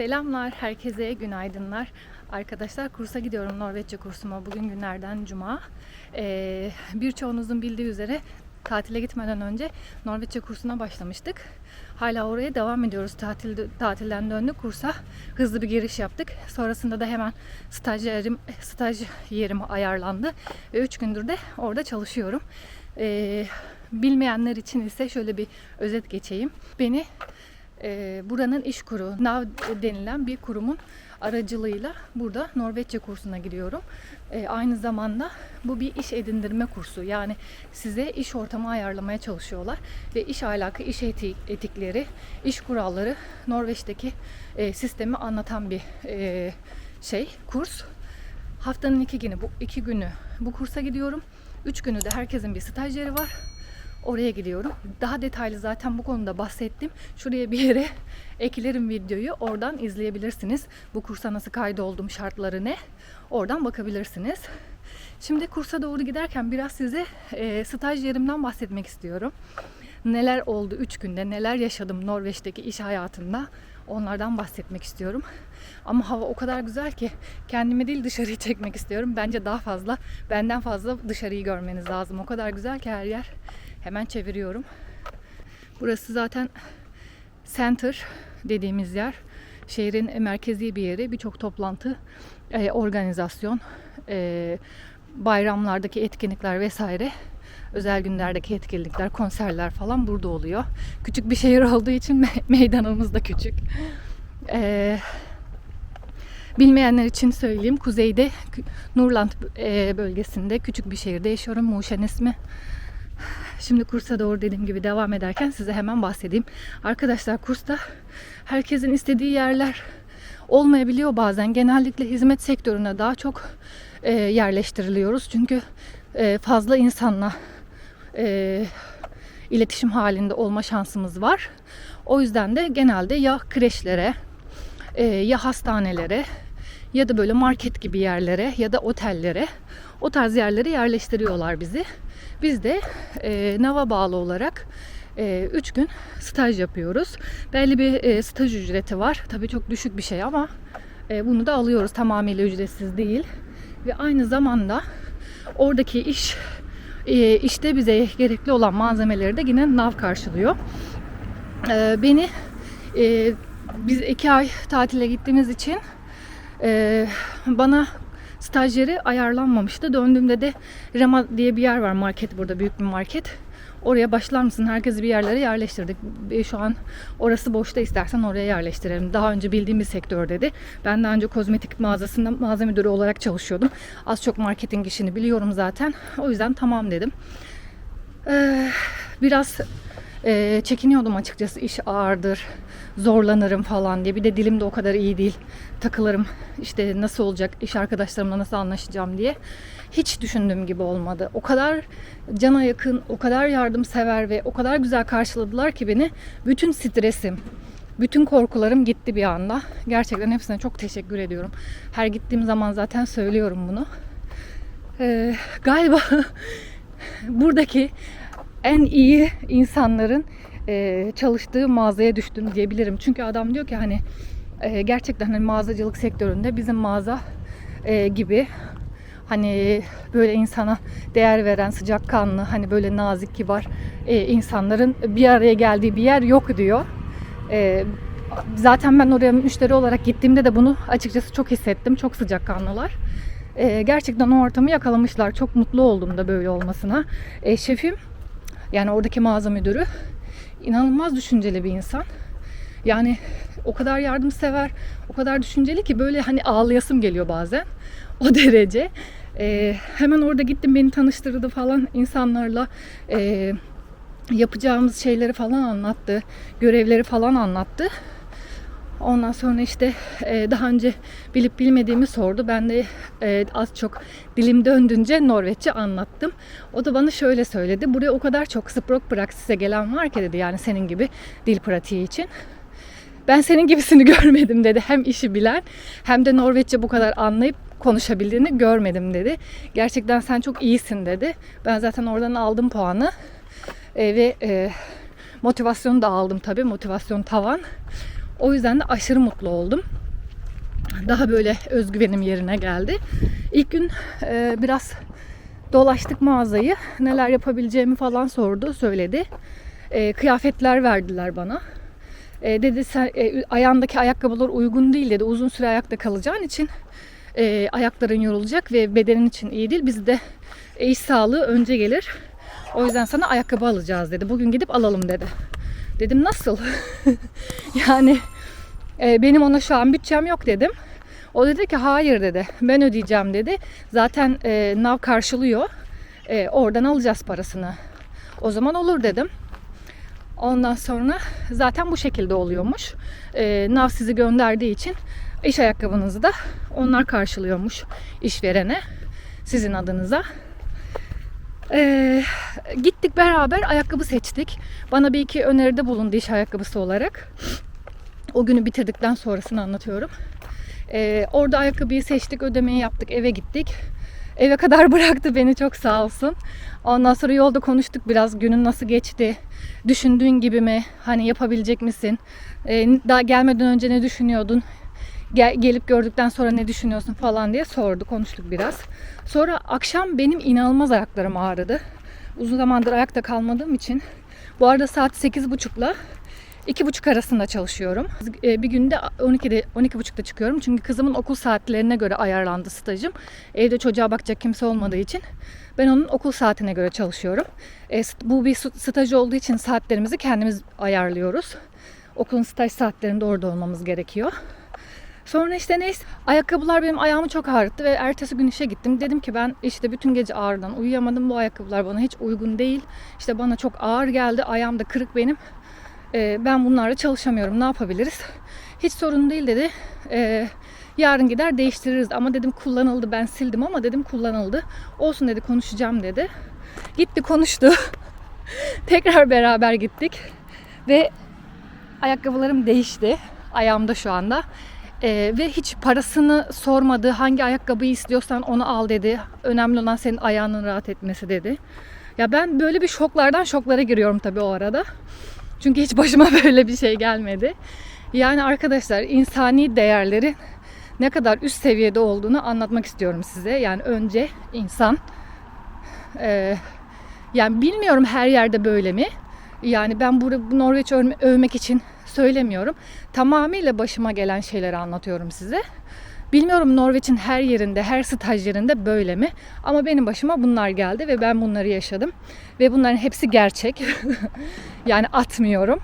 Selamlar, herkese günaydınlar. Arkadaşlar kursa gidiyorum Norveççe kursuma. Bugün günlerden cuma. Ee, birçoğunuzun bildiği üzere tatile gitmeden önce Norveççe kursuna başlamıştık. Hala oraya devam ediyoruz. Tatil, tatilden döndük kursa. Hızlı bir giriş yaptık. Sonrasında da hemen staj yerim, staj yerim ayarlandı. Ve 3 gündür de orada çalışıyorum. Ee, bilmeyenler için ise şöyle bir özet geçeyim. Beni e, buranın iş kuru, NAV denilen bir kurumun aracılığıyla burada Norveççe kursuna gidiyorum. E, aynı zamanda bu bir iş edindirme kursu. Yani size iş ortamı ayarlamaya çalışıyorlar ve iş ahlakı, iş etik, etikleri, iş kuralları Norveç'teki e, sistemi anlatan bir e, şey, kurs. Haftanın iki günü, bu iki günü bu kursa gidiyorum. Üç günü de herkesin bir stajyeri var. Oraya gidiyorum. Daha detaylı zaten bu konuda bahsettim. Şuraya bir yere eklerim videoyu. Oradan izleyebilirsiniz. Bu kursa nasıl kaydoldum, şartları ne? Oradan bakabilirsiniz. Şimdi kursa doğru giderken biraz size e, staj yerimden bahsetmek istiyorum. Neler oldu 3 günde, neler yaşadım Norveç'teki iş hayatında onlardan bahsetmek istiyorum. Ama hava o kadar güzel ki kendimi değil dışarıyı çekmek istiyorum. Bence daha fazla, benden fazla dışarıyı görmeniz lazım. O kadar güzel ki her yer. Hemen çeviriyorum. Burası zaten center dediğimiz yer. Şehrin merkezi bir yeri. Birçok toplantı, e, organizasyon, e, bayramlardaki etkinlikler vesaire özel günlerdeki etkinlikler, konserler falan burada oluyor. Küçük bir şehir olduğu için me- meydanımız da küçük. Ee, bilmeyenler için söyleyeyim. Kuzeyde Nurland e, bölgesinde küçük bir şehirde yaşıyorum. Muşen ismi. Şimdi kursa doğru dediğim gibi devam ederken size hemen bahsedeyim. Arkadaşlar kursta herkesin istediği yerler olmayabiliyor bazen. Genellikle hizmet sektörüne daha çok e, yerleştiriliyoruz. Çünkü e, fazla insanla e, iletişim halinde olma şansımız var. O yüzden de genelde ya kreşlere e, ya hastanelere ya da böyle market gibi yerlere ya da otellere o tarz yerlere yerleştiriyorlar bizi. Biz de e, NAV'a bağlı olarak 3 gün staj yapıyoruz. Belli bir e, staj ücreti var. Tabii çok düşük bir şey ama e, bunu da alıyoruz. Tamamıyla ücretsiz değil. Ve aynı zamanda oradaki iş e, işte bize gerekli olan malzemeleri de yine NAV karşılıyor. E, beni e, biz iki ay tatile gittiğimiz için e, bana stajyeri ayarlanmamıştı. Döndüğümde de Rema diye bir yer var market burada büyük bir market. Oraya başlar mısın? Herkesi bir yerlere yerleştirdik. E, Şu an orası boşta istersen oraya yerleştirelim. Daha önce bildiğim bir sektör dedi. Ben daha önce kozmetik mağazasında mağaza müdürü olarak çalışıyordum. Az çok marketing işini biliyorum zaten. O yüzden tamam dedim. Ee, biraz e, çekiniyordum açıkçası iş ağırdır, zorlanırım falan diye. Bir de dilim de o kadar iyi değil. Takılırım işte nasıl olacak, iş arkadaşlarımla nasıl anlaşacağım diye. Hiç düşündüğüm gibi olmadı. O kadar cana yakın, o kadar yardımsever ve o kadar güzel karşıladılar ki beni. Bütün stresim, bütün korkularım gitti bir anda. Gerçekten hepsine çok teşekkür ediyorum. Her gittiğim zaman zaten söylüyorum bunu. Ee, galiba buradaki en iyi insanların e, çalıştığı mağazaya düştüm diyebilirim. Çünkü adam diyor ki hani e, gerçekten hani mağazacılık sektöründe bizim mağaza e, gibi hani böyle insana değer veren sıcakkanlı hani böyle nazik kibar e, insanların bir araya geldiği bir yer yok diyor. E, zaten ben oraya müşteri olarak gittiğimde de bunu açıkçası çok hissettim. Çok sıcakkanlılar. E, gerçekten o ortamı yakalamışlar. Çok mutlu oldum da böyle olmasına. E, şefim yani oradaki mağaza müdürü inanılmaz düşünceli bir insan. Yani o kadar yardımsever, o kadar düşünceli ki böyle hani ağlayasım geliyor bazen. O derece. Ee, hemen orada gittim beni tanıştırdı falan insanlarla. Ee, yapacağımız şeyleri falan anlattı. Görevleri falan anlattı. Ondan sonra işte e, daha önce bilip bilmediğimi sordu. Ben de e, az çok dilim döndünce Norveççe anlattım. O da bana şöyle söyledi. Buraya o kadar çok sprok praksise gelen var ki dedi yani senin gibi dil pratiği için. Ben senin gibisini görmedim dedi. Hem işi bilen hem de Norveççe bu kadar anlayıp konuşabildiğini görmedim dedi. Gerçekten sen çok iyisin dedi. Ben zaten oradan aldım puanı. E, ve e, motivasyonu da aldım tabii. Motivasyon tavan. O yüzden de aşırı mutlu oldum. Daha böyle özgüvenim yerine geldi. İlk gün e, biraz dolaştık mağazayı. Neler yapabileceğimi falan sordu, söyledi. E, kıyafetler verdiler bana. E, dedi sen e, ayağındaki ayakkabılar uygun değil dedi. Uzun süre ayakta kalacağın için e, ayakların yorulacak ve bedenin için iyi değil. Bizde e, iş sağlığı önce gelir. O yüzden sana ayakkabı alacağız dedi. Bugün gidip alalım dedi. Dedim nasıl? yani e, benim ona şu an bütçem yok dedim. O dedi ki hayır dedi. Ben ödeyeceğim dedi. Zaten e, NAV karşılıyor. E, oradan alacağız parasını. O zaman olur dedim. Ondan sonra zaten bu şekilde oluyormuş. E, NAV sizi gönderdiği için iş ayakkabınızı da onlar karşılıyormuş işverene sizin adınıza. Ee, gittik beraber ayakkabı seçtik. Bana bir iki öneride bulundu iş ayakkabısı olarak. O günü bitirdikten sonrasını anlatıyorum. Ee, orada ayakkabıyı seçtik, ödemeyi yaptık, eve gittik. Eve kadar bıraktı beni çok sağ olsun. Ondan sonra yolda konuştuk biraz günün nasıl geçti. Düşündüğün gibi mi? Hani yapabilecek misin? Ee, daha gelmeden önce ne düşünüyordun? Gel, gelip gördükten sonra ne düşünüyorsun falan diye sordu. Konuştuk biraz. Sonra akşam benim inanılmaz ayaklarım ağrıdı. Uzun zamandır ayakta kalmadığım için. Bu arada saat 8.30'la 2.30 arasında çalışıyorum. Ee, Bir günde 12'de 12.30'da çıkıyorum. Çünkü kızımın okul saatlerine göre ayarlandı stajım. Evde çocuğa bakacak kimse olmadığı için ben onun okul saatine göre çalışıyorum. E, st- Bu bir st- staj olduğu için saatlerimizi kendimiz ayarlıyoruz. Okulun staj saatlerinde orada olmamız gerekiyor. Sonra işte neyse ayakkabılar benim ayağımı çok ağrıttı ve ertesi gün işe gittim. Dedim ki ben işte bütün gece ağrıdan uyuyamadım. Bu ayakkabılar bana hiç uygun değil. İşte bana çok ağır geldi. Ayağım da kırık benim. Ee, ben bunlarla çalışamıyorum. Ne yapabiliriz? Hiç sorun değil dedi. Ee, yarın gider değiştiririz. Ama dedim kullanıldı. Ben sildim ama dedim kullanıldı. Olsun dedi konuşacağım dedi. Gitti konuştu. Tekrar beraber gittik. Ve ayakkabılarım değişti. Ayağımda şu anda. Ee, ve hiç parasını sormadı. Hangi ayakkabıyı istiyorsan onu al dedi. Önemli olan senin ayağının rahat etmesi dedi. Ya ben böyle bir şoklardan şoklara giriyorum tabii o arada. Çünkü hiç başıma böyle bir şey gelmedi. Yani arkadaşlar insani değerlerin ne kadar üst seviyede olduğunu anlatmak istiyorum size. Yani önce insan Ee, yani bilmiyorum her yerde böyle mi? Yani ben burada bu Norveç övme- övmek için söylemiyorum. Tamamıyla başıma gelen şeyleri anlatıyorum size. Bilmiyorum Norveç'in her yerinde, her staj yerinde böyle mi? Ama benim başıma bunlar geldi ve ben bunları yaşadım. Ve bunların hepsi gerçek. yani atmıyorum.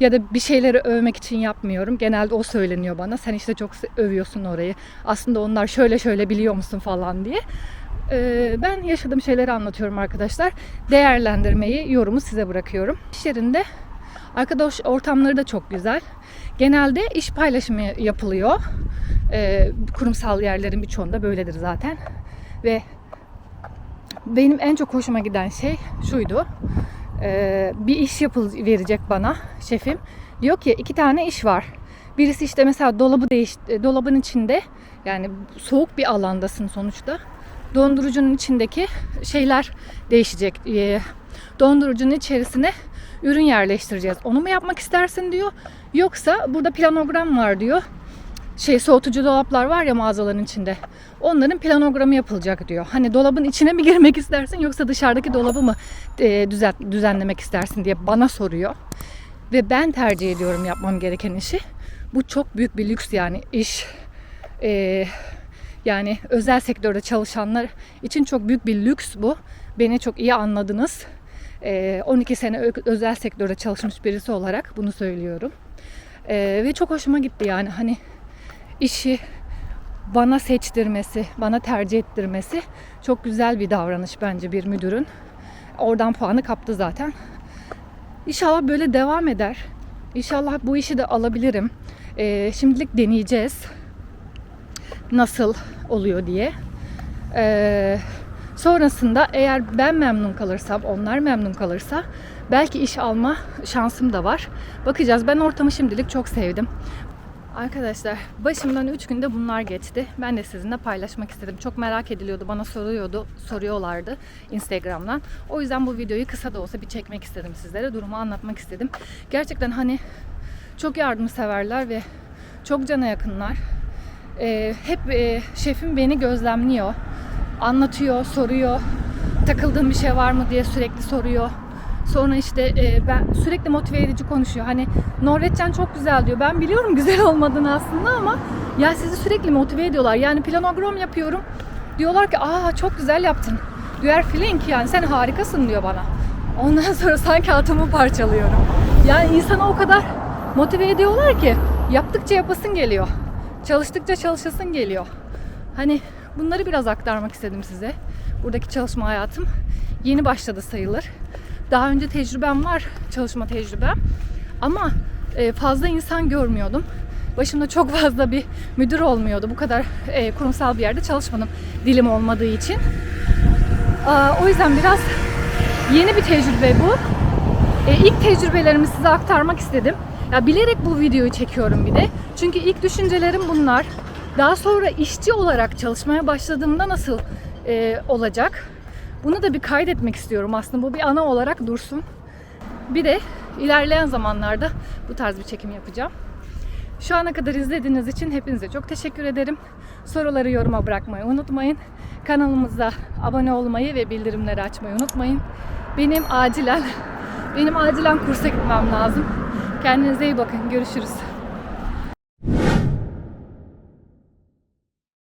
Ya da bir şeyleri övmek için yapmıyorum. Genelde o söyleniyor bana. Sen işte çok övüyorsun orayı. Aslında onlar şöyle şöyle biliyor musun falan diye. Ee, ben yaşadığım şeyleri anlatıyorum arkadaşlar. Değerlendirmeyi, yorumu size bırakıyorum. İş yerinde arkadaş ortamları da çok güzel. Genelde iş paylaşımı yapılıyor. Ee, kurumsal yerlerin birçoğunda böyledir zaten. Ve benim en çok hoşuma giden şey şuydu. Ee, bir iş yapıl verecek bana şefim. Diyor ki iki tane iş var. Birisi işte mesela dolabı değiş dolabın içinde yani soğuk bir alandasın sonuçta. Dondurucunun içindeki şeyler değişecek. Ee, dondurucunun içerisine ürün yerleştireceğiz. Onu mu yapmak istersin diyor. Yoksa burada planogram var diyor. Şey soğutucu dolaplar var ya mağazaların içinde. Onların planogramı yapılacak diyor. Hani dolabın içine mi girmek istersin yoksa dışarıdaki dolabı mı e, düzen, düzenlemek istersin diye bana soruyor. Ve ben tercih ediyorum yapmam gereken işi. Bu çok büyük bir lüks yani iş. e, yani özel sektörde çalışanlar için çok büyük bir lüks bu. Beni çok iyi anladınız. E, 12 sene ö- özel sektörde çalışmış birisi olarak bunu söylüyorum. E, ve çok hoşuma gitti yani hani işi bana seçtirmesi, bana tercih ettirmesi çok güzel bir davranış bence bir müdürün. Oradan puanı kaptı zaten. İnşallah böyle devam eder. İnşallah bu işi de alabilirim. Ee, şimdilik deneyeceğiz. Nasıl oluyor diye. Ee, sonrasında eğer ben memnun kalırsam, onlar memnun kalırsa belki iş alma şansım da var. Bakacağız. Ben ortamı şimdilik çok sevdim. Arkadaşlar başımdan 3 günde bunlar geçti. Ben de sizinle paylaşmak istedim. Çok merak ediliyordu. Bana soruyordu, soruyorlardı Instagram'dan. O yüzden bu videoyu kısa da olsa bir çekmek istedim sizlere. Durumu anlatmak istedim. Gerçekten hani çok yardımseverler ve çok cana yakınlar. Ee, hep e, şefim beni gözlemliyor. Anlatıyor, soruyor. Takıldığım bir şey var mı diye sürekli soruyor. Sonra işte e, ben sürekli motive edici konuşuyor. Hani Norveççen çok güzel diyor. Ben biliyorum güzel olmadığını aslında ama ya sizi sürekli motive ediyorlar. Yani planogram yapıyorum. Diyorlar ki aa çok güzel yaptın. Are feeling yani sen harikasın diyor bana. Ondan sonra sanki atomu parçalıyorum. Yani insana o kadar motive ediyorlar ki yaptıkça yapasın geliyor. Çalıştıkça çalışasın geliyor. Hani bunları biraz aktarmak istedim size. Buradaki çalışma hayatım yeni başladı sayılır. Daha önce tecrübem var, çalışma tecrübem. Ama e, fazla insan görmüyordum. Başımda çok fazla bir müdür olmuyordu. Bu kadar e, kurumsal bir yerde çalışmadım dilim olmadığı için. O yüzden biraz yeni bir tecrübe bu. E, ilk tecrübelerimi size aktarmak istedim. Ya bilerek bu videoyu çekiyorum bir de. Çünkü ilk düşüncelerim bunlar. Daha sonra işçi olarak çalışmaya başladığımda nasıl e, olacak? Bunu da bir kaydetmek istiyorum aslında. Bu bir ana olarak dursun. Bir de ilerleyen zamanlarda bu tarz bir çekim yapacağım. Şu ana kadar izlediğiniz için hepinize çok teşekkür ederim. Soruları yoruma bırakmayı unutmayın. Kanalımıza abone olmayı ve bildirimleri açmayı unutmayın. Benim acilen benim acilen kursa gitmem lazım. Kendinize iyi bakın. Görüşürüz.